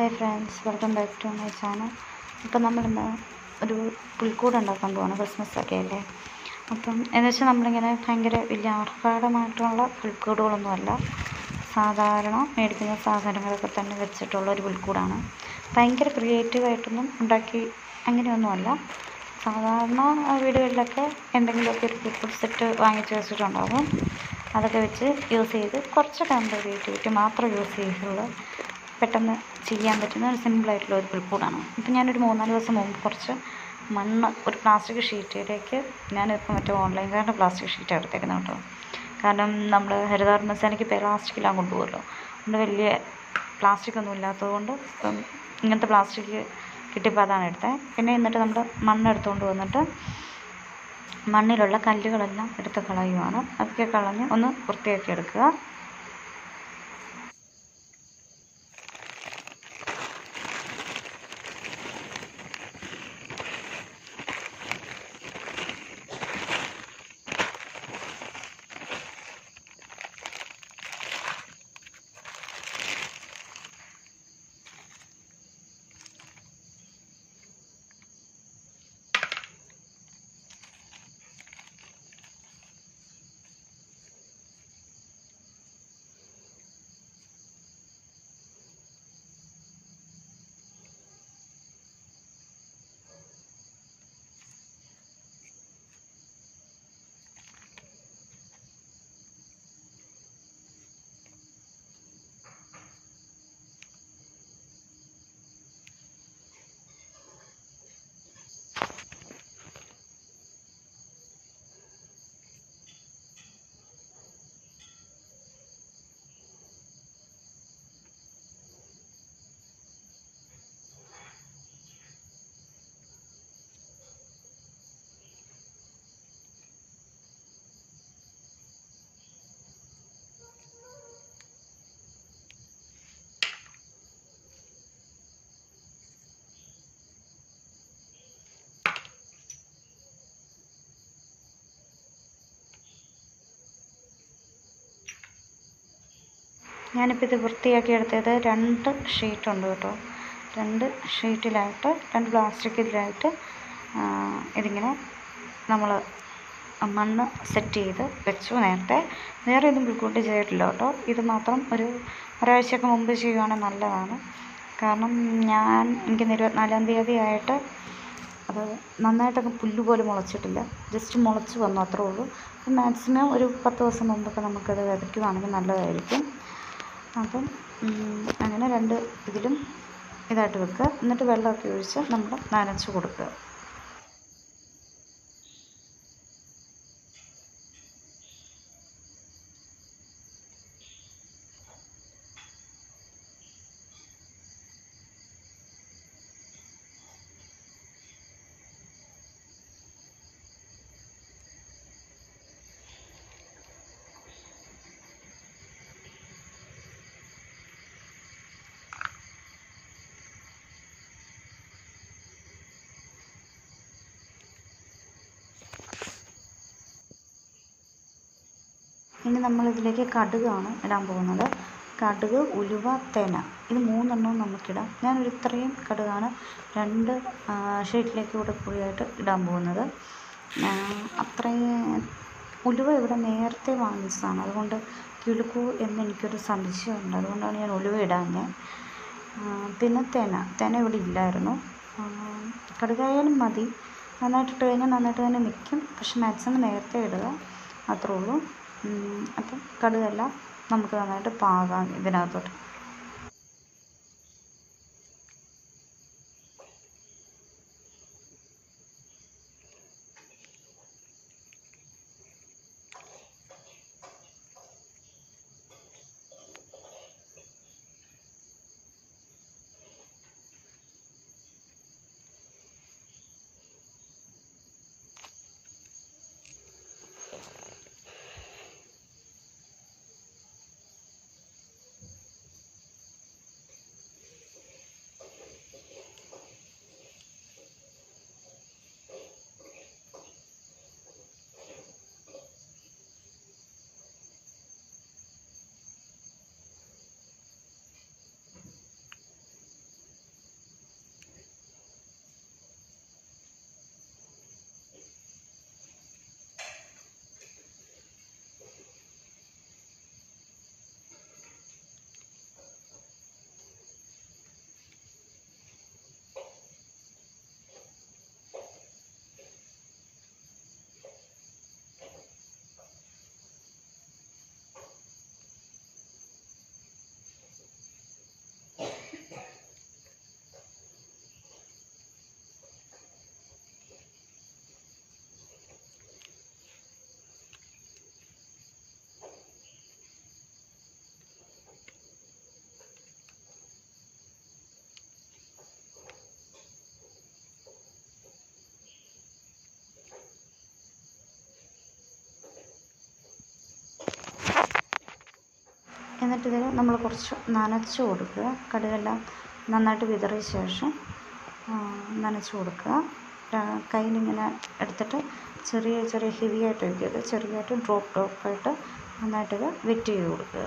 Hi friends welcome back to my channel ഇപ്പം നമ്മളിന്ന് ഒരു പുൽക്കൂട് ഉണ്ടാക്കാൻ പോവാണ് ക്രിസ്മസ് ഒക്കെ അല്ലേ? അപ്പം എന്ന് വെച്ചാൽ നമ്മളിങ്ങനെ ഭയങ്കര വലിയ ആർഭാടമായിട്ടുള്ള പുൽക്കൂടുകളൊന്നുമല്ല. സാധാരണ മേടിക്കുന്ന സാധനങ്ങളൊക്കെ തന്നെ വെച്ചിട്ടുള്ള ഒരു പുൽക്കൂടാണ്. ഭയങ്കര ക്രിയേറ്റീവായിട്ടൊന്നും ഉണ്ടാക്കി അങ്ങനെയൊന്നുമല്ല. സാധാരണ വീടുകളിലൊക്കെ എന്തെങ്കിലുമൊക്കെ ഒരു പുൽക്കൂട് സെറ്റ് വാങ്ങിച്ച് വെച്ചിട്ടുണ്ടാകും അതൊക്കെ വെച്ച് യൂസ് ചെയ്ത് കുറച്ചൊക്കെ നമ്മുടെ ക്രിയേറ്റിവിറ്റി മാത്രം യൂസ് ചെയ്തുള്ള പെട്ടെന്ന് ചെയ്യാൻ പറ്റുന്ന ഒരു സിമ്പിളായിട്ടുള്ള ഒരു പുൽക്കൂടാണ് ഇപ്പം ഞാനൊരു മൂന്നാൽ ദിവസം മുമ്പ് കുറച്ച് മണ്ണ് ഒരു പ്ലാസ്റ്റിക് ഷീറ്റിലേക്ക് ഞാനിപ്പോൾ മറ്റേ ഓൺലൈൻകാരുടെ പ്ലാസ്റ്റിക് ഷീറ്റ് എടുത്തേക്കുന്നത് കേട്ടോ. കാരണം നമ്മൾ ഹരിതകർമ്മസേനയ്ക്ക് പ്ലാസ്റ്റിക്കെല്ലാം കൊണ്ടുപോകുമല്ലോ. അതുകൊണ്ട് വലിയ പ്ലാസ്റ്റിക് ഒന്നും ഇല്ലാത്തത് കൊണ്ട് ഇപ്പം ഇങ്ങനത്തെ പ്ലാസ്റ്റിക് കിട്ടിയപ്പോൾ അതാണ് എടുത്തത് പിന്നെ എന്നിട്ട് നമ്മൾ മണ്ണ് എടുത്തുകൊണ്ട് വന്നിട്ട് മണ്ണിലുള്ള കല്ലുകളെല്ലാം എടുത്ത് കളയുവാണ്. അതൊക്കെ കളഞ്ഞ് ഒന്ന് വൃത്തിയാക്കി എടുക്കുക. ഞാനിപ്പോൾ ഇത് വൃത്തിയാക്കി എടുത്തത് രണ്ട് ഷീറ്റുണ്ട് കേട്ടോ. രണ്ട് ഷീറ്റിലായിട്ട് രണ്ട് പ്ലാസ്റ്റിക്കിലായിട്ട് ഇതിങ്ങനെ നമ്മൾ മണ്ണ് സെറ്റ് ചെയ്ത് വെച്ചു നേരത്തെ. വേറെ ഒന്നും പുൽക്കൂട്ട് ചെയ്തിട്ടില്ല കേട്ടോ. ഇത് മാത്രം ഒരു ഒരാഴ്ചയൊക്കെ മുമ്പ് ചെയ്യുവാണെങ്കിൽ നല്ലതാണ്. കാരണം ഞാൻ എനിക്കിന്ന് ഇരുപത്തിനാലാം തീയതി ആയിട്ട് അത് നന്നായിട്ടൊക്കെ പുല്ല് പോലും മുളച്ചിട്ടില്ല. ജസ്റ്റ് മുളച്ച് വന്നു അത്രേ ഉള്ളൂ. മാക്സിമം ഒരു പത്ത് ദിവസം മുമ്പൊക്കെ നമുക്കത് വിതയ്ക്കുവാണെങ്കിൽ നല്ലതായിരിക്കും. അപ്പം അങ്ങനെ രണ്ട് ഇതിലും ഇതായിട്ട് വെക്കുക. എന്നിട്ട് വെള്ളമൊക്കെ ഒഴിച്ച് നമ്മൾ നനച്ച് കൊടുക്കുക. ഇനി നമ്മൾ ഇതിലേക്ക് കടുകാണ് ഇടാൻ പോകുന്നത്. കടുക് ഉലുവ തേന ഇത് മൂന്നെണ്ണവും നമുക്കിടാം. ഞാനൊരു ഇത്രയും കടുകാണ് രണ്ട് ഷീറ്റിലേക്ക് കൂടെ കൂടിയായിട്ട് ഇടാൻ പോകുന്നത്. അത്രയും ഉലുവ ഇവിടെ നേരത്തെ വാങ്ങിച്ചതാണ്. അതുകൊണ്ട് കിളുക്കൂ എനിക്കൊരു സംശയമുണ്ട്. അതുകൊണ്ടാണ് ഞാൻ ഉലുവ ഇടാഞ്ഞത്. പിന്നെ തേന തേന ഇവിടെ ഇല്ലായിരുന്നു. കടുകായാലും മതി. നന്നായിട്ട് ഇട്ട് കഴിഞ്ഞാൽ നന്നായിട്ട് തന്നെ നിൽക്കും. പക്ഷെ മാക്സിമം നേരത്തെ ഇടുക. അത്രേ ഉള്ളൂ. അപ്പം കടുകെല്ലാം നമുക്ക് നന്നായിട്ട് പാകാം ഇതിനകത്തോട്ട്. എന്നിട്ട് ഇതിൽ നമ്മൾ കുറച്ച് നനച്ച് കൊടുക്കുക. കടുകെല്ലാം നന്നായിട്ട് വിതറിയ ശേഷം നനച്ച് കൊടുക്കുക. കയ്യിലിങ്ങനെ എടുത്തിട്ട് ചെറിയ ചെറിയ ഹെവി ആയിട്ട് ചെറിയതായിട്ട് ഡ്രോപ്പ് ഡ്രോപ്പായിട്ട് നന്നായിട്ടിത് വെറ്റ് ചെയ്ത് കൊടുക്കുക.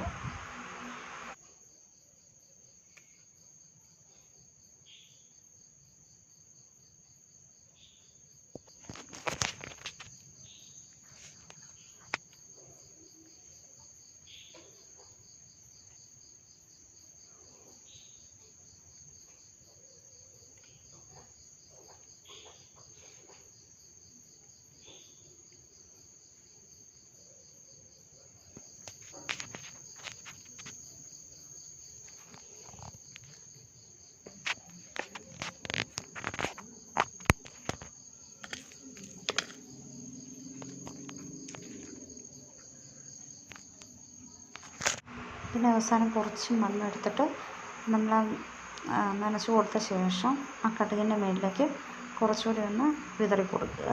പിന്നെ അവസാനം കുറച്ച് മണ്ണെടുത്തിട്ട് നമ്മൾ നനച്ച് കൊടുത്ത ശേഷം ആ കടുകിന്റെ മേലിലേക്ക് കുറച്ചുകൂടി ഒന്ന് വിതറി കൊടുക്കുക.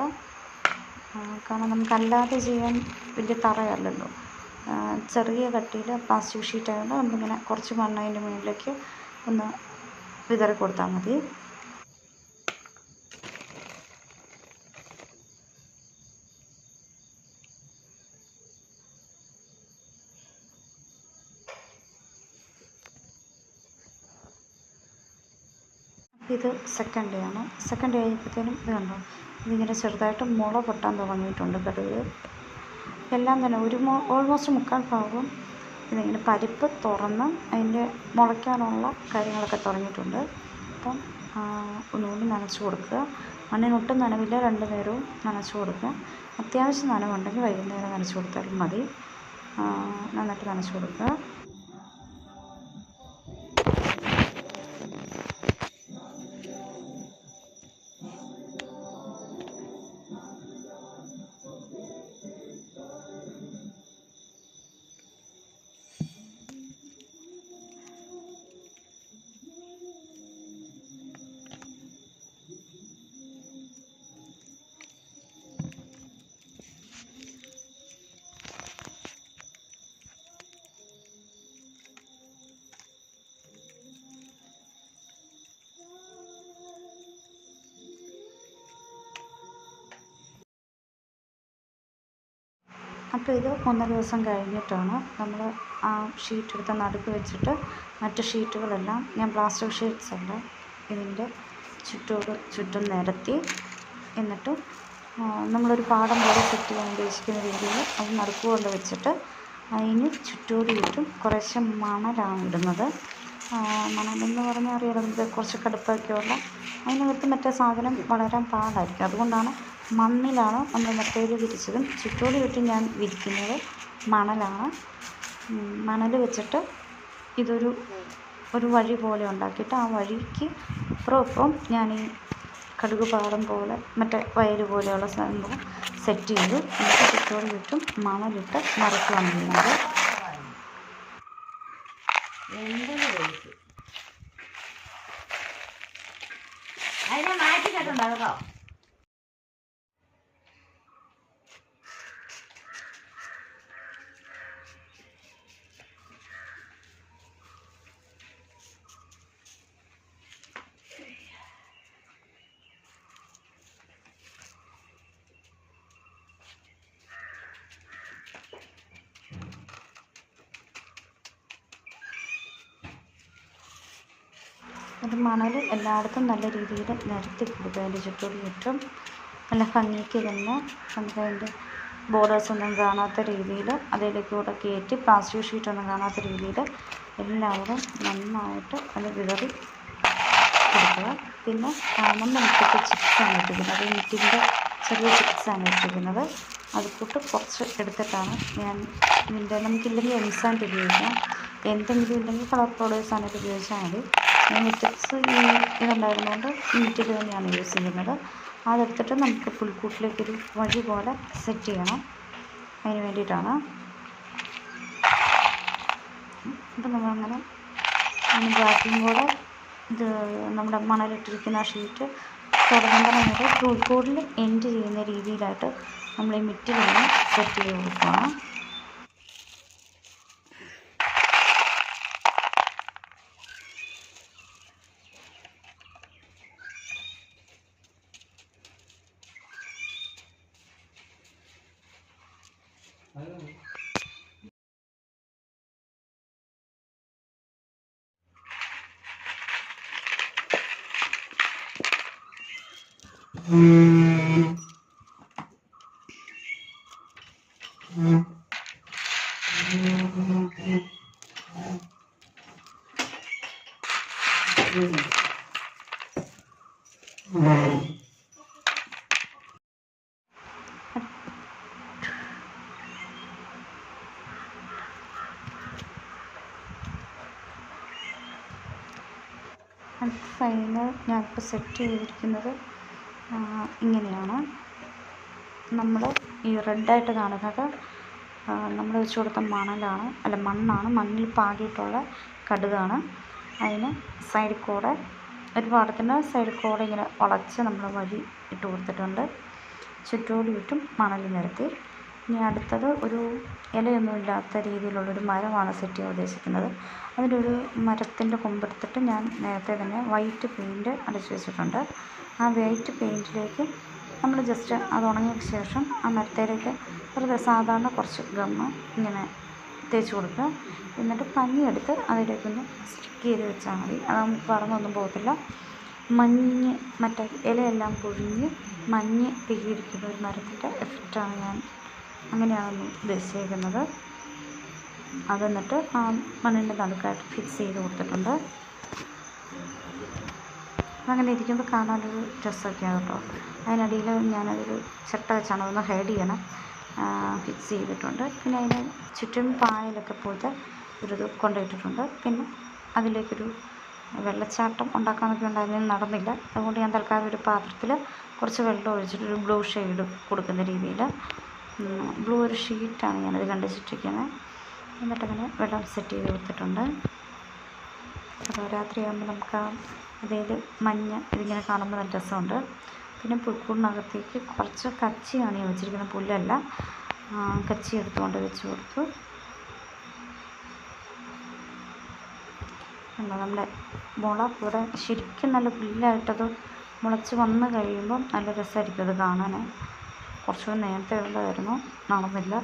കാരണം നമുക്കല്ലാതെ ചെയ്യാൻ വലിയ തറയല്ലല്ലോ. ചെറിയ കട്ടിയിൽ പ്ലാസ്റ്റിക് ഷീറ്റ് ആയതുകൊണ്ട് നമ്മളിങ്ങനെ കുറച്ച് മണ്ണ് അതിന്റെ മുകളിലേക്ക് ഒന്ന് വിതറി കൊടുത്താൽ മതി. ഇത് സെക്കൻഡ് ഡേ ആണ്. സെക്കൻഡ് ഡേ ആയപ്പോഴത്തേനും ഇത് കണ്ടോ? ഇതിങ്ങനെ ചെറുതായിട്ട് മുള പൊട്ടാൻ തുടങ്ങിയിട്ടുണ്ട് കടുക്. എല്ലാം തന്നെ ഒരു ഓൾമോസ്റ്റ് മുക്കാൽ ഭാഗവും ഇതിങ്ങനെ പരിപ്പ് തുറന്ന് അതിന്റെ മുളയ്ക്കാനുള്ള കാര്യങ്ങളൊക്കെ തുടങ്ങിയിട്ടുണ്ട്. അപ്പം ഒന്നുകൂടി നനച്ച് കൊടുക്കുക. മണ്ണിന് ഒട്ടും നനവില്ല രണ്ട് നേരവും നനച്ച് കൊടുക്കുക. അത്യാവശ്യം നനവുണ്ടെങ്കിൽ വൈകുന്നേരം നനച്ച് കൊടുത്താലും മതി. നന്നായിട്ട് നനച്ച് കൊടുക്കുക. അപ്പോൾ ഇത് മൂന്ന് ദിവസം കഴിഞ്ഞിട്ടാണ് നമ്മൾ ആ ഷീറ്റ് എടുത്ത് നടുക്ക് വെച്ചിട്ട് മറ്റ് ഷീറ്റുകളെല്ലാം ഞാൻ പ്ലാസ്റ്റിക് ഷീറ്റ്സ് അല്ല ഇതിന്റെ ചുറ്റോട് ചുറ്റും നിരത്തി എന്നിട്ട് നമ്മളൊരു പാടം പോലെ സെറ്റ് ചെയ്യാൻ ഉദ്ദേശിക്കുന്ന രീതിയിൽ അത് നടുക്ക് കൊണ്ട് വെച്ചിട്ട് അതിന് ചുറ്റോട് ചുറ്റും കുറേശ്ശെ മണലാണ് ഇടുന്നത്. മണലെന്ന് പറഞ്ഞാൽ അറിയാലോ നമുക്ക് കുറച്ച് കടുപ്പൊക്കെയുള്ള അതിനകത്ത് മറ്റേ സാധനം വളരാൻ പാടായിരിക്കും. അതുകൊണ്ടാണ് മണ്ണിലാണ് നമ്മൾ മെത്തേഡ് വിരിച്ചതും. ചുറ്റോട് ചുറ്റും ഞാൻ വിരിക്കുന്നത് മണലാണ്. മണൽ വെച്ചിട്ട് ഇതൊരു ഒരു വഴി പോലെ ഉണ്ടാക്കിയിട്ട് ആ വഴിക്ക് അപ്പുറം ഇപ്പുറം ഞാൻ ഈ കടുക് പാടം പോലെ മറ്റേ വയൽ പോലെയുള്ള സംഭവം സെറ്റ് ചെയ്തു എന്നിട്ട് ചുറ്റോട് ചുറ്റും മണലിട്ട് നിറയ്ക്കുകയാണ് ചെയ്യുന്നത് അതിനെ മാറ്റി കേട്ടോ കേട്ടോ അത് മണൽ എല്ലായിടത്തും നല്ല രീതിയിൽ നിരത്തി കൊടുക്കുക അതിന്റെ ചുറ്റോട് ചുറ്റും നല്ല ഭംഗിക്ക് തന്നെ നമുക്ക് അതിന്റെ ബോർഡേഴ്സ് ഒന്നും കാണാത്ത രീതിയിൽ അതിലേക്ക് കൂടെ കയറ്റി പ്ലാസ്റ്റിക് ഷീറ്റൊന്നും കാണാത്ത രീതിയിൽ എല്ലാവരും നന്നായിട്ട് അത് വിതറി കൊടുക്കുക. പിന്നെ കാണുന്ന മുറ്റത്ത് ചിപ്സാണ് ഇട്ടിരിക്കുന്നത്. അത് മുറ്റിന്റെ ചെറിയ ചിപ്സാണ് ഇട്ടിരിക്കുന്നത്. അത് കൂട്ട് കുറച്ച് എടുത്തിട്ടാണ് ഞാൻ ഇതിന്റെ നമുക്കില്ലെങ്കിൽ എംസാൻഡ് ഉപയോഗിക്കാം. എന്തെങ്കിലും ഇല്ലെങ്കിൽ കളർ പൗഡേഴ്സ് ആണെങ്കിൽ ഉപയോഗിച്ചാൽ മതി. മിറ്റക്സ് ഇതുണ്ടായിരുന്നതുകൊണ്ട് മീറ്റിൽ തന്നെയാണ് യൂസ് ചെയ്യുന്നത്. അതെടുത്തിട്ട് നമുക്ക് പുൽക്കൂട്ടിലേക്കൊരു വഴി പോലെ സെറ്റ് ചെയ്യണം. അതിന് വേണ്ടിയിട്ടാണ്. അപ്പം നമ്മളങ്ങനെ അതിന് ബാക്കിയും കൂടെ ഇത് നമ്മുടെ മണലിട്ടിരിക്കുന്ന ഷീറ്റ് നമുക്ക് പുൽക്കൂടിൽ എൻഡ് ചെയ്യുന്ന രീതിയിലായിട്ട് നമ്മൾ ഈ മിറ്റിൽ സെറ്റ് ചെയ്ത് കൊടുക്കണം 嗯。ഞാനിപ്പോൾ സെറ്റ് ചെയ്തിരിക്കുന്നത് ഇങ്ങനെയാണ്. നമ്മൾ ഈ റെഡായിട്ട് കാണുന്നത് നമ്മൾ വെച്ച് കൊടുത്ത മണലാണ് അല്ല മണ്ണാണ് മണ്ണിൽ പാകിയിട്ടുള്ള കടുകാണ്. അതിന് സൈഡിൽ കൂടെ ഒരു പാടത്തിന്റെ സൈഡിൽ കൂടെ ഇങ്ങനെ വളച്ച് നമ്മൾ വഴി ഇട്ട് കൊടുത്തിട്ടുണ്ട്. ചുറ്റോടി ചുറ്റും മണൽ നിരത്തി. ഇനി അടുത്തത് ഒരു ഇലയൊന്നും ഇല്ലാത്ത രീതിയിലുള്ളൊരു മരമാണ് സെറ്റ് ചെയ്യാൻ ഉദ്ദേശിക്കുന്നത്. അതിന്റെ ഒരു മരത്തിന്റെ കൊമ്പെടുത്തിട്ട് ഞാൻ നേരത്തെ തന്നെ വൈറ്റ് പെയിന്റ് അടിച്ച് വെച്ചിട്ടുണ്ട്. ആ വൈറ്റ് പെയിന്റിലേക്ക് നമ്മൾ ജസ്റ്റ് അത് ഉണങ്ങിയ ശേഷം ആ മരത്തേലേക്ക് വെറുതെ സാധാരണ കുറച്ച് ഗമ്മ് ഇങ്ങനെ തേച്ച് കൊടുക്കുക. എന്നിട്ട് പഞ്ഞിയെടുത്ത് അതിലേക്കൊന്ന് സ്റ്റിക്ക് ചെയ്ത് വെച്ചാൽ മതി. അതാകുമ്പോൾ പറന്നൊന്നും പോകത്തില്ല. മഞ്ഞ് മറ്റേ ഇലയെല്ലാം പൊഴിഞ്ഞ് മഞ്ഞ് പെയ്തിരിക്കുന്ന ഒരു മരത്തിന്റെ എഫക്റ്റാണ് ഞാൻ അങ്ങനെയാണ് ഉദ്ദേശിച്ചേക്കുന്നത് അതെന്നിട്ട് മണ്ണിന്റെ നടുക്കായിട്ട് ഫിക്സ് ചെയ്ത് കൊടുത്തിട്ടുണ്ട്. അങ്ങനെ ഇരിക്കുമ്പോൾ കാണാനൊരു രസമൊക്കെയാണ് കേട്ടോ. അതിനിടയിൽ ഞാനതൊരു ചിട്ട വെച്ചാണ് അതൊന്ന് ഹൈഡ് ചെയ്യണം. ഫിക്സ് ചെയ്തിട്ടുണ്ട്. പിന്നെ അതിന് ചുറ്റും പായലൊക്കെ പോയിട്ട് ഒരു ഇത് കൊണ്ടുപോയിട്ടിട്ടുണ്ട്. പിന്നെ അതിലേക്കൊരു വെള്ളച്ചാട്ടം ഉണ്ടാക്കാനൊക്കെ ഉണ്ടായിരുന്നു നടന്നില്ല. അതുകൊണ്ട് ഞാൻ തൽക്കാലം ഒരു പാത്രത്തിൽ കുറച്ച് വെള്ളം ഒഴിച്ചിട്ട് ഒരു ബ്ലൂ ഷെയ്ഡ് കൊടുക്കുന്ന രീതിയിൽ ബ്ലൂ ഒരു ഷീറ്റാണ് ഞാനത് കണ്ടുവച്ചിട്ടിരിക്കുന്നത് എന്നിട്ടങ്ങനെ വെള്ളം സെറ്റ് ചെയ്ത് കൊടുത്തിട്ടുണ്ട്. അപ്പോൾ രാത്രിയാകുമ്പോൾ നമുക്ക് ആ അതായത് മഞ്ഞ ഇതിങ്ങനെ കാണുമ്പോൾ നല്ല രസമുണ്ട്. പിന്നെ പുൽക്കൂടിനകത്തേക്ക് കുറച്ച് കച്ചിയാണ് ഞാൻ വെച്ചിരിക്കുന്നത് പുല്ലല്ല. കച്ചി എടുത്തുകൊണ്ട് വെച്ച് കൊടുത്തു. കണ്ടോ നമ്മുടെ മുള കൂടെ ശരിക്കും നല്ല പുല്ലായിട്ടത് മുളച്ച് വന്ന് കഴിയുമ്പം നല്ല രസമായിരിക്കും അത് കാണാൻ കുറച്ചുകൂടി നേരത്തെ ഉള്ളതായിരുന്നു. നടന്നില്ല.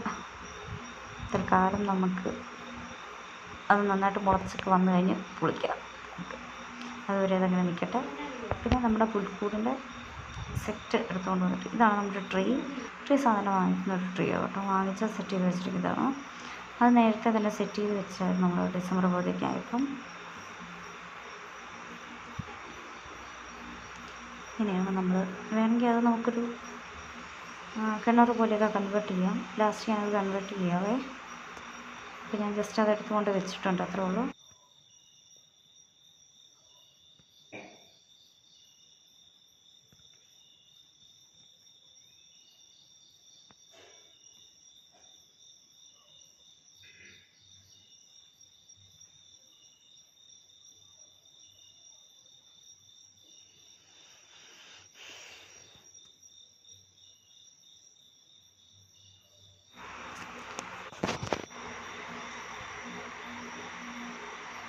തൽക്കാലം നമുക്ക് അത് നന്നായിട്ട് മുളച്ചൊക്കെ വന്നു കഴിഞ്ഞ് പൊളിക്കാം അതുവരെ അതങ്ങനെ നിൽക്കട്ടെ പിന്നെ നമ്മുടെ പുൽക്കൂടിന്റെ സെറ്റ് എടുത്തുകൊണ്ട് വന്നിട്ട് ഇതാണ് നമ്മുടെ ട്രീ. ട്രീ സാധനം വാങ്ങിക്കുന്ന ഒരു ട്രീ കേട്ടോ. വാങ്ങിച്ച സെറ്റ് ചെയ്ത് വെച്ചിരിക്കുന്നതാണ് അത് നേരത്തെ തന്നെ സെറ്റ് ചെയ്ത് വെച്ചായിരുന്നു നമ്മൾ ഡിസംബർ പോലെയൊക്കെയായപ്പം ഇനിയാണ് നമ്മൾ വേണമെങ്കിൽ അത് നമുക്കൊരു കിണർ പോലെയൊക്കെ കൺവേർട്ട് ചെയ്യാം. ലാസ്റ്റ് ഞാനത് കൺവേർട്ട് ചെയ്യാവേ. അപ്പോൾ ഞാൻ ജസ്റ്റ് അതെടുത്തുകൊണ്ട് വെച്ചിട്ടുണ്ട് അത്രേ ഉള്ളൂ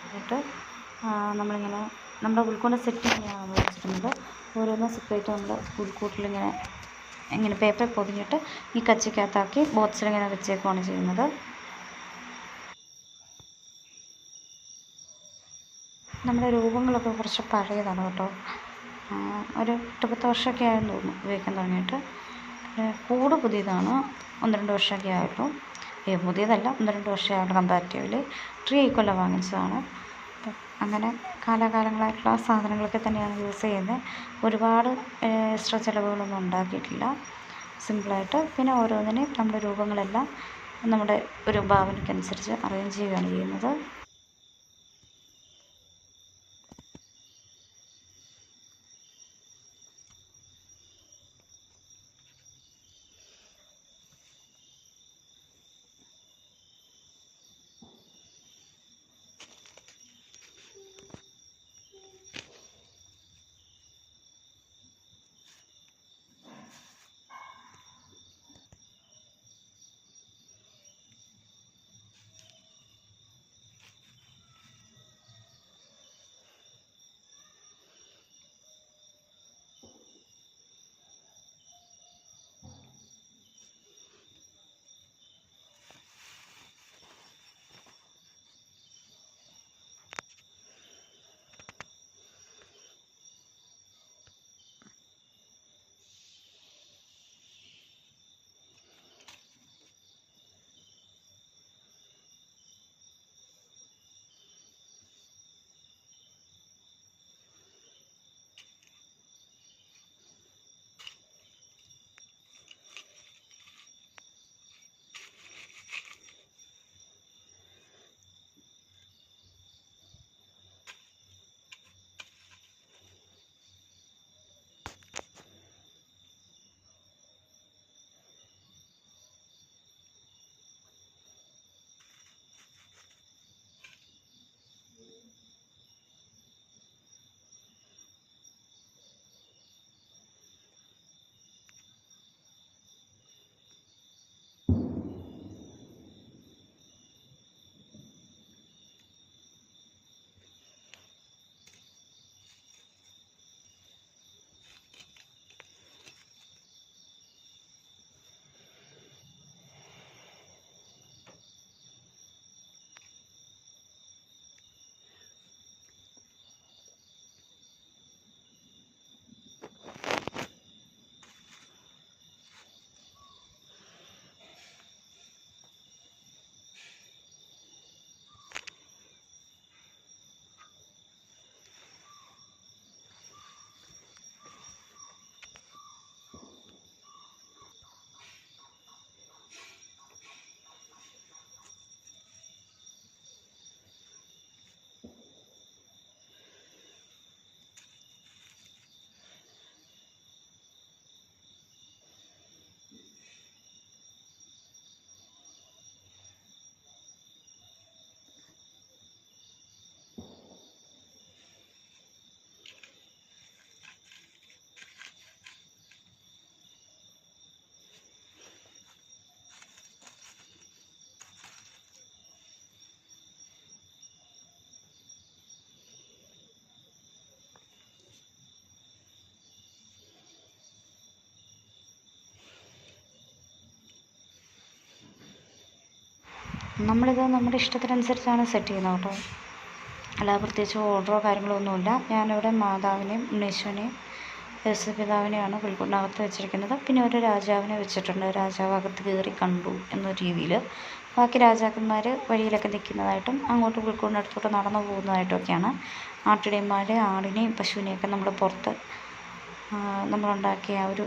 എന്നിട്ട് ആ, നമ്മളിങ്ങനെ നമ്മുടെ ഉൾക്കൊണ്ട് സെറ്റ് ചെയ്യാൻ നമ്മൾ വെച്ചിരുന്നത്. ഓരോന്നും സെപ്പറേറ്റ് നമ്മൾ ഉൾക്കൂട്ടിലിങ്ങനെ ഇങ്ങനെ പേപ്പർ പൊതിഞ്ഞിട്ട് ഈ കച്ചിക്കകത്താക്കി ബോക്സിലിങ്ങനെ വെച്ചേക്കുവാണ് ചെയ്യുന്നത്. നമ്മുടെ രൂപങ്ങളൊക്കെ കുറച്ച് പഴയതാണ് കേട്ടോ. ഒരു എട്ട് പത്ത് വർഷമൊക്കെ ആയെന്ന് തോന്നുന്നു ഉപയോഗിക്കാൻ തുടങ്ങിയിട്ട്. കൂട് പുതിയതാണ് ഒന്ന് രണ്ട് വർഷമൊക്കെ ആയിട്ടുള്ളൂ പുതിയതല്ല ഒന്ന് രണ്ട് വർഷമായിട്ട് കമ്പാരിറ്റീവ്ലി ട്രീ കൊല്ലം വാങ്ങിച്ചതാണ്. അങ്ങനെ കാലാകാലങ്ങളായിട്ടുള്ള സാധനങ്ങളൊക്കെ തന്നെയാണ് യൂസ് ചെയ്യുന്നത്. ഒരുപാട് എക്സ്ട്രാ ചിലവുകളൊന്നും ഉണ്ടാക്കിയിട്ടില്ല. സിമ്പിളായിട്ട് പിന്നെ ഓരോന്നിനെയും നമ്മുടെ രൂപങ്ങളെല്ലാം നമ്മുടെ ഒരു ഭാവനയ്ക്കനുസരിച്ച് അറേഞ്ച് ചെയ്യുകയാണ് ചെയ്യുന്നത്. നമ്മളിത് നമ്മുടെ ഇഷ്ടത്തിനനുസരിച്ചാണ് സെറ്റ് ചെയ്യുന്നത് കേട്ടോ. അല്ലാതെ പ്രത്യേകിച്ച് ഓർഡറോ കാര്യങ്ങളോ ഒന്നുമില്ല ഞാനിവിടെ മാതാവിനെയും ഉണ്ണീശ്വനെയും യേശു പിതാവിനെയാണ് പുൽക്കൂടിനകത്ത് വെച്ചിരിക്കുന്നത്. പിന്നെ ഒരു രാജാവിനെ വെച്ചിട്ടുണ്ട്. രാജാവ് അകത്ത് കയറി കണ്ടു എന്ന രീതിയിൽ. ബാക്കി രാജാക്കന്മാർ വഴിയിലൊക്കെ നിൽക്കുന്നതായിട്ടും അങ്ങോട്ട് പുൽക്കൂടിനടുത്തോട്ട് നടന്നു പോകുന്നതായിട്ടൊക്കെയാണ്. ആട്ടിടയന്മാരെ ആടിനെയും പശുവിനെയൊക്കെ നമ്മൾ പുറത്ത് നമ്മളുണ്ടാക്കിയ ഒരു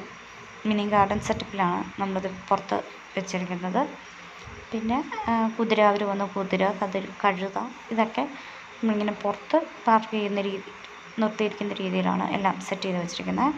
മിനി ഗാർഡൻ സെറ്റപ്പിലാണ് നമ്മളിത് പുറത്ത് വെച്ചിരിക്കുന്നത്. പിന്നെ കുതിര അവർ വന്ന കുതിര കതിർ കഴുത ഇതൊക്കെ നമ്മളിങ്ങനെ പുറത്ത് പാർക്ക് ചെയ്യുന്ന രീതി നിർത്തിയിരിക്കുന്ന രീതിയിലാണ് എല്ലാം സെറ്റ് ചെയ്ത് വെച്ചിരിക്കുന്നത്.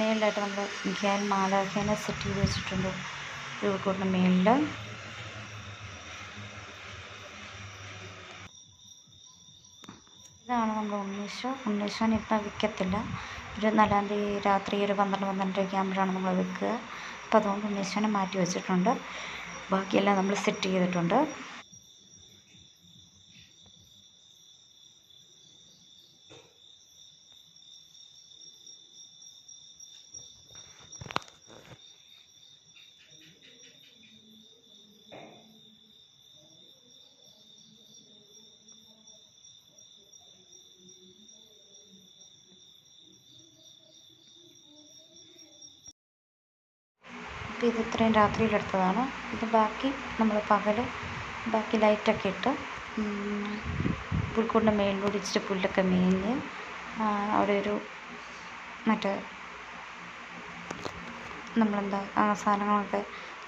മേളിലായിട്ട് നമ്മൾ ഗ്യാൻ മാലാഖേനെ സെറ്റ് ചെയ്ത് വെച്ചിട്ടുണ്ട്. രൂപക്കൂടിന്റെ മേളിൽ ഇതാണ് നമ്മൾ ഉണ്ണീശോ. ഉണ്ണീശോനെ ഇപ്പം വിൽക്കത്തില്ല. ഒരു നാലാം തീയതി രാത്രി ഒരു പന്ത്രണ്ട് പന്ത്രണ്ടരയ്ക്ക് ആകുമ്പോഴാണ് നമ്മൾ വിൽക്കുക. അപ്പോൾ അതുകൊണ്ട് ഉണ്ണീശോനെ മാറ്റി വെച്ചിട്ടുണ്ട്. ബാക്കിയെല്ലാം നമ്മൾ സെറ്റ് ചെയ്തിട്ടുണ്ട്. അപ്പോൾ ഇത് ഇത്രയും രാത്രിയിലെടുത്തതാണ് ഇത് ബാക്കി നമ്മൾ പകൽ ബാക്കി ലൈറ്റൊക്കെ ഇട്ട് പുൽക്കൂടിന്റെ മേളിലൂടെ ഇച്ചിരി പുല്ലൊക്കെ മേഞ്ഞ് അവിടെ ഒരു മറ്റേ നമ്മളെന്താ സാധനങ്ങളൊക്കെ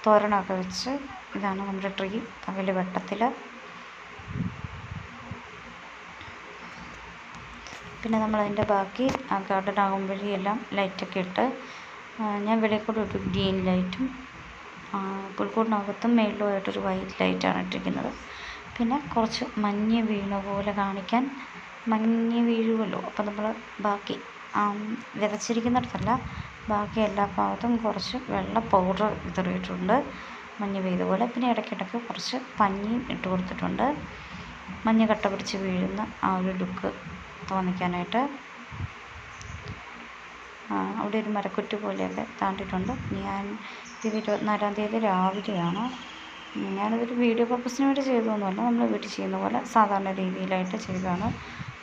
തോരണമൊക്കെ വെച്ച് ഇതാണ് നമ്മുടെ ട്രീ പകൽ വെട്ടത്തിൽ പിന്നെ നമ്മളതിന്റെ ബാക്കി ആ ഗാർഡൻ ആകുമ്പോഴെല്ലാം ലൈറ്റൊക്കെ ഇട്ട് ഞാൻ വെളിയിൽക്കൂടെ ഒരു ഗ്രീൻ ലൈറ്റും പുൽക്കൂടിനകത്തും മേളിലുമായിട്ടൊരു വൈറ്റ് ലൈറ്റാണ് ഇട്ടിരിക്കുന്നത്. പിന്നെ കുറച്ച് മഞ്ഞ് വീണ പോലെ കാണിക്കാൻ മഞ്ഞ് വീഴുമല്ലോ അപ്പോൾ നമ്മൾ ബാക്കി വിതച്ചിരിക്കുന്നിടത്തല്ല ബാക്കി എല്ലാ ഭാഗത്തും കുറച്ച് വെള്ള പൗഡർ വിതറിയിട്ടുണ്ട് മഞ്ഞ് പെയ്ത പോലെ. പിന്നെ ഇടയ്ക്കിടയ്ക്ക് കുറച്ച് പഞ്ഞിയും ഇട്ട് കൊടുത്തിട്ടുണ്ട്. മഞ്ഞ് കട്ട പിടിച്ച് വീഴുന്ന ആ ഒരു ലുക്ക് തോന്നിക്കാനായിട്ട് അവിടെ ഒരു മരക്കുറ്റി പോലെയൊക്കെ താണ്ടിട്ടുണ്ട്. ഞാൻ ഇത് ഇരുപത്തിനാലാം തീയതി രാവിലെയാണ് ഞാനിതൊരു വീഡിയോ പർപ്പസിന് വേണ്ടി ചെയ്തതൊന്നുമല്ല നമ്മൾ വീട്ടിൽ ചെയ്യുന്ന പോലെ സാധാരണ രീതിയിലായിട്ട് ചെയ്തതാണ്.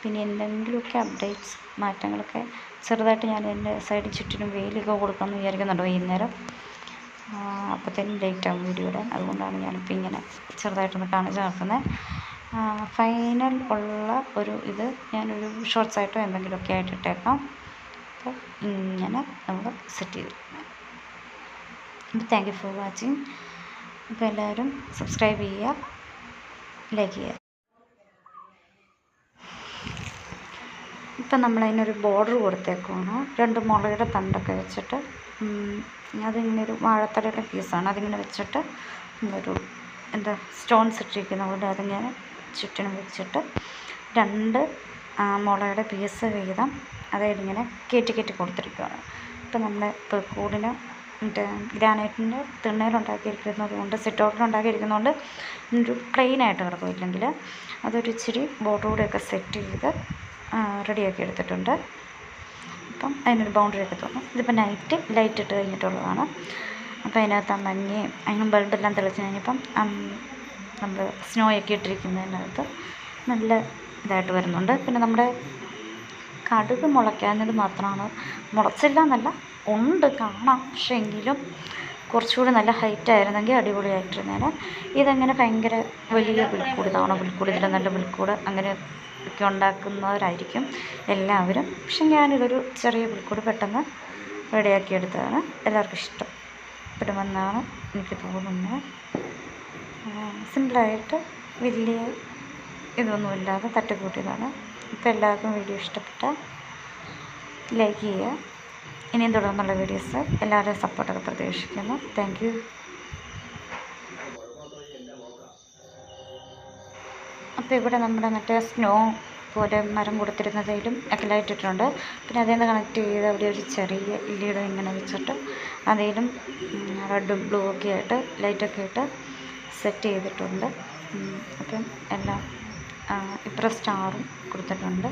പിന്നെ എന്തെങ്കിലുമൊക്കെ അപ്ഡേറ്റ്സ് മാറ്റങ്ങളൊക്കെ ചെറുതായിട്ട് ഞാൻ എന്റെ സൈഡിൽ ചുറ്റിനും വെയിലൊക്കെ കൊടുക്കാമെന്ന് വിചാരിക്കുന്നുണ്ട് വൈകുന്നേരം. അപ്പോഴത്തേനും ലേറ്റ് ആകും വീഡിയോ ഇടാൻ അതുകൊണ്ടാണ് ഞാനിപ്പോൾ ഇങ്ങനെ ചെറുതായിട്ടൊന്ന് കാണിച്ച് നടത്തുന്നത് ഫൈനൽ ഉള്ള ഒരു ഇത് ഞാനൊരു ഷോർട്സായിട്ടോ എന്തെങ്കിലുമൊക്കെ ആയിട്ട് ഇട്ടേക്കാം. അപ്പോൾ ഇങ്ങനെ നമ്മൾ സെറ്റ് ചെയ്തു. അപ്പോൾ താങ്ക് യു ഫോർ വാച്ചിങ് അപ്പോൾ എല്ലാവരും സബ്സ്ക്രൈബ് ചെയ്യുക ലൈക്ക് ചെയ്യുക. ഇപ്പം നമ്മളതിനൊരു ബോർഡർ കൊടുത്തേക്കുവാണ്. രണ്ട് മുളയുടെ തണ്ടൊക്കെ വെച്ചിട്ട് അതിങ്ങനെ ഒരു വാഴത്തടയുടെ പീസാണ് അതിങ്ങനെ വെച്ചിട്ട് ഒരു എന്താ സ്റ്റോൺസ് ഇട്ടിരിക്കുന്ന പോലെ അതിങ്ങനെ ചുറ്റിനും വെച്ചിട്ട് രണ്ട് മുളയുടെ പീസ് വീതം അതായത് ഇങ്ങനെ കയറ്റി കയറ്റി കൊടുത്തിരിക്കുകയാണ് ഇപ്പം നമ്മുടെ ഇപ്പോൾ കൂടിന് മറ്റേ ഗ്രാനൈറ്റിന്റെ തിണ്ണയിലുണ്ടാക്കിയിരിക്കുന്നത് കൊണ്ട് സിറ്റൗട്ടിലുണ്ടാക്കിയിരിക്കുന്നതുകൊണ്ട് ഒരു പ്ലെയിൻ ആയിട്ട് കിടക്കും. ഇല്ലെങ്കിൽ അതൊരു ഇച്ചിരി ബോർഡറൂടെയൊക്കെ സെറ്റ് ചെയ്ത് റെഡിയാക്കി എടുത്തിട്ടുണ്ട്. അപ്പം അതിനൊരു ബൗണ്ടറി ഒക്കെ തോന്നും. ഇതിപ്പോൾ നൈറ്റ് ലൈറ്റ് ഇട്ട് കഴിഞ്ഞിട്ടുള്ളതാണ്. അപ്പോൾ അതിനകത്ത് ആ മഞ്ഞയും അതിന് ബൾബെല്ലാം തെളിച്ച് കഴിഞ്ഞപ്പം നമ്മൾ സ്നോയൊക്കെ ഇട്ടിരിക്കുന്നതിനകത്ത് നല്ല ഇതായിട്ട് വരുന്നുണ്ട്. പിന്നെ നമ്മുടെ കടുക് മുളയ്ക്കാഞ്ഞത് മാത്രമാണ്. മുളച്ചില്ല എന്നല്ല ഉണ്ട് കാണാം. പക്ഷേ എങ്കിലും കുറച്ചുകൂടി നല്ല ഹൈറ്റ് ആയിരുന്നെങ്കിൽ അടിപൊളിയായിട്ടിരുന്നേനെ. ഇതങ്ങനെ ഭയങ്കര വലിയ പുൽക്കൂട് ഇതാണ് പുൽക്കൂട് ഇതിൽ നല്ല പുൽക്കൂട് അങ്ങനെ ഒക്കെ ഉണ്ടാക്കുന്നവരായിരിക്കും എല്ലാവരും. പക്ഷെ ഞാനിതൊരു ചെറിയ പുൽക്കൂട് പെട്ടെന്ന് റെഡിയാക്കി എടുത്തതാണ്. എല്ലാവർക്കും ഇഷ്ടപ്പെടുമെന്നാണ് എനിക്ക് തോന്നുന്നത്. സിമ്പിളായിട്ട് വലിയ ഇതൊന്നുമില്ലാതെ തട്ടിക്കൂട്ടിയതാണ് ഇപ്പോൾ എല്ലാവർക്കും വീഡിയോ ഇഷ്ടപ്പെട്ട ലൈക്ക് ചെയ്യുക. ഇനിയും തുടർന്നുള്ള വീഡിയോസ് എല്ലാവരുടെയും സപ്പോർട്ടൊക്കെ പ്രതീക്ഷിക്കുന്നു. താങ്ക് അപ്പോൾ ഇവിടെ നമ്മുടെ മറ്റേ സ്നോ പോലെ മരം കൊടുത്തിരുന്നതിലും ഒക്കെ ഇട്ടിട്ടുണ്ട്. പിന്നെ അതിൽ നിന്ന് കണക്ട് ചെയ്ത് അവിടെ ഒരു ചെറിയ ഇല്ലിയുടെ ഇങ്ങനെ വെച്ചിട്ട് അതിലും റെഡും ബ്ലൂ ഒക്കെ ആയിട്ട് ലൈറ്റൊക്കെ ഇട്ട് സെറ്റ് ചെയ്തിട്ടുണ്ട്. അപ്പം എല്ലാം ഇപ്പുറം സ്റ്റാറും കൊടുത്തിട്ടുണ്ട്.